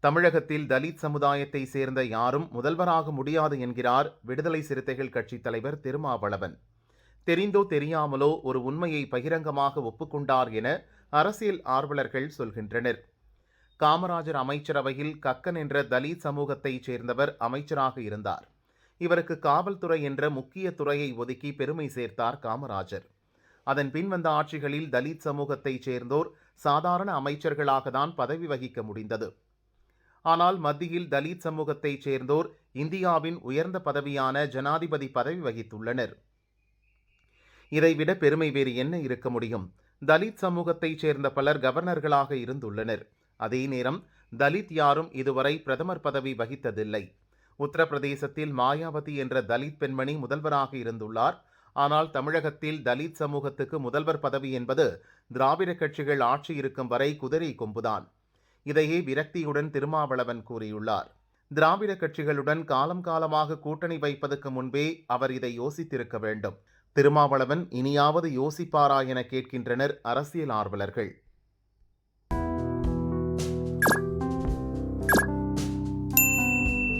தமிழகத்தில் தலித் சமுதாயத்தை சேர்ந்த யாரும் முதல்வராக முடியாது என்கிறார் விடுதலை சிறுத்தைகள் கட்சித் தலைவர் திருமாவளவன். தெரிந்தோ தெரியாமலோ ஒரு உண்மையை பகிரங்கமாக ஒப்புக்கொண்டார் என அரசியல் ஆர்வலர்கள் சொல்கின்றனர். காமராஜர் அமைச்சரவையில் கக்கன் என்ற தலித் சமூகத்தைச் சேர்ந்தவர் அமைச்சராக இருந்தார். இவருக்கு காவல்துறை என்ற முக்கிய துறையை ஒதுக்கி பெருமை சேர்த்தார் காமராஜர். அதன் பின் வந்த ஆட்சிகளில் தலித் சமூகத்தைச் சேர்ந்தோர் சாதாரண அமைச்சர்களாக தான் பதவி வகிக்க முடிந்தது. ஆனால் மத்தியில் தலித் சமூகத்தைச் சேர்ந்தோர் இந்தியாவின் உயர்ந்த பதவியான ஜனாதிபதி பதவி வகித்துள்ளனர். இதைவிட பெருமை வேறு என்ன இருக்க முடியும்? தலித் சமூகத்தைச் சேர்ந்த பலர் கவர்னர்களாக இருந்துள்ளனர். அதே நேரம் தலித் யாரும் இதுவரை பிரதமர் பதவி வகித்ததில்லை. உத்தரப்பிரதேசத்தில் மாயாவதி என்ற தலித் பெண்மணி முதல்வராக இருந்துள்ளார். ஆனால் தமிழகத்தில் தலித் சமூகத்துக்கு முதல்வர் பதவி என்பது திராவிட கட்சிகள் ஆட்சி இருக்கும் வரை குதிரை கொம்புதான். இதையே விரக்தியுடன் திருமாவளவன் கூறியுள்ளார். திராவிட கட்சிகளுடன் காலம் காலமாக கூட்டணி வைப்பதற்கு முன்பே அவர் இதை யோசித்திருக்க வேண்டும். திருமாவளவன் இனியாவது யோசிப்பாரா என கேட்கின்றனர் அரசியல் ஆர்வலர்கள்.